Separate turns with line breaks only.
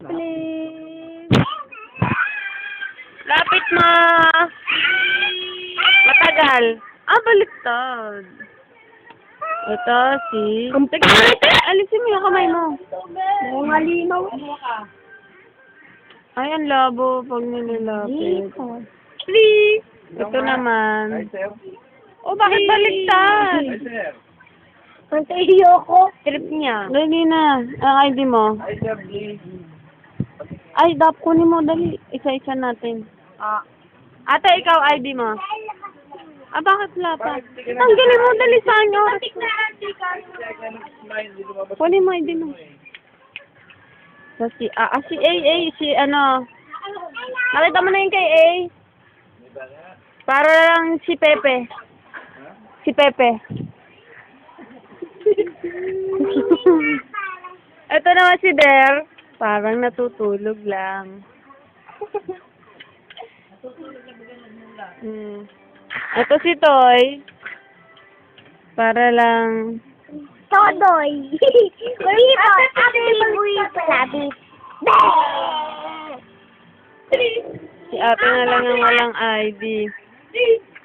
Please. Lapit mo. Matagal. Ah, baliktad. Ito si... Teka, alisin mo yung kamay mo.
Mga malinaw.
Ay, ang labo pag nilalapit. Please. Ito naman. Oh, bakit baliktad?
Nantahiyo ko.
Trip niya. Dali na. Ang ID mo. Ay, dap kunin mo. Dali. Isa-isa natin.
Ah.
Ate, ikaw ID mo. Ah, bakit wala pa? Tanggalin mo. Dali oras ko? Kunin mo ID mo. So, si, ah, ah, si A, A, si ano. Nakita mo na yung kay A. Para lang si Pepe. Si Pepe. Ito naman si Der. Parang natutulog lang. Hmm. Ito si Toy. Para lang...
Todoy. Burrito. Ate, burrito. Labit.
Si ate na lang ang walang ID.